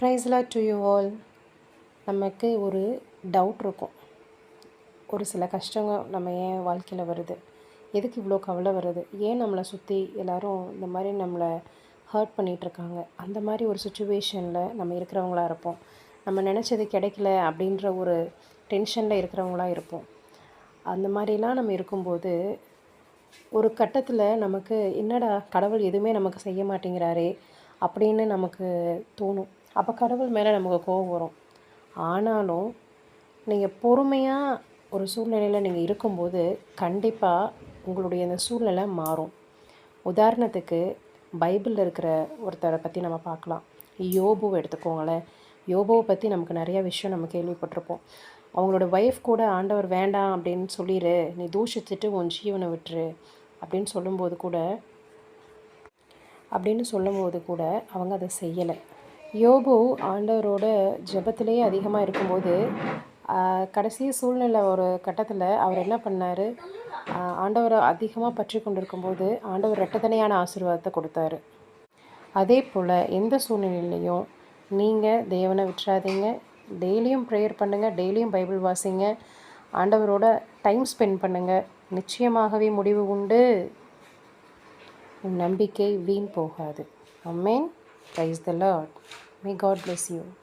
ப்ரைஸ்லாம் to you all நமக்கு ஒரு டவுட் இருக்கும். ஒரு சில கஷ்டங்கள் நம்ம ஏன் வாழ்க்கையில் வருது? எதுக்கு இவ்வளோ கவலை வருது? ஏன் நம்மளை சுற்றி எல்லோரும் இந்த மாதிரி நம்மளை ஹர்ட் பண்ணிகிட்ருக்காங்க அந்த மாதிரி ஒரு சுச்சுவேஷனில் நம்ம இருக்கிறவங்களா இருப்போம். நம்ம நினச்சது கிடைக்கல அப்படின்ற ஒரு டென்ஷனில் இருக்கிறவங்களா இருப்போம். அந்த மாதிரிலாம் நம்ம இருக்கும்போது ஒரு கட்டத்தில் நமக்கு என்னடா கடவுள் எதுவுமே நமக்கு செய்ய மாட்டேங்கிறாரே அப்படின்னு நமக்கு தோணும். அப்போ கடவுள் மேலே நமக்கு கோபம் வரும். ஆனாலும் நீங்கள் பொறுமையாக ஒரு சூழ்நிலையில் நீங்கள் இருக்கும்போது கண்டிப்பாக உங்களுடைய அந்த சூழ்நிலை மாறும். உதாரணத்துக்கு பைபிளில் இருக்கிற ஒருத்தரை பற்றி நம்ம பார்க்கலாம். யோபுவை எடுத்துக்கோங்களேன். யோபுவை பற்றி நமக்கு நிறையா விஷயம் நம்ம கேள்விப்பட்டிருப்போம். அவங்களோட ஒய்ஃப் கூட ஆண்டவர் வேண்டாம் அப்படின்னு சொல்லிடு நீ தூஷிச்சுட்டு உன் ஜீவனை விட்டுரு அப்படின்னு சொல்லும்போது கூட அப்படின்னு சொல்லும்போது கூட அவங்க அதை செய்யலை. யோபு ஆண்டவரோட ஜெபத்திலேயே அதிகமாக இருக்கும்போது கடைசி சூழ்நிலை ஒரு கட்டத்தில் அவர் என்ன பண்ணார்? ஆண்டவரை அதிகமாக பற்றி கொண்டிருக்கும்போது ஆண்டவர் ரெட்டத்தனையான ஆசீர்வாதத்தை கொடுத்தாரு. அதே போல் எந்த சூழ்நிலையிலையும் நீங்கள் தேவனை விட்டுறாதீங்க. டெய்லியும் ப்ரேயர் பண்ணுங்கள் டெய்லியும் பைபிள் வாசிங்க. ஆண்டவரோட டைம் ஸ்பெண்ட் பண்ணுங்கள் நிச்சயமாகவே முடிவு உண்டு. உன் நம்பிக்கை வீண் போகாது. Amen Praise the Lord. May God bless you.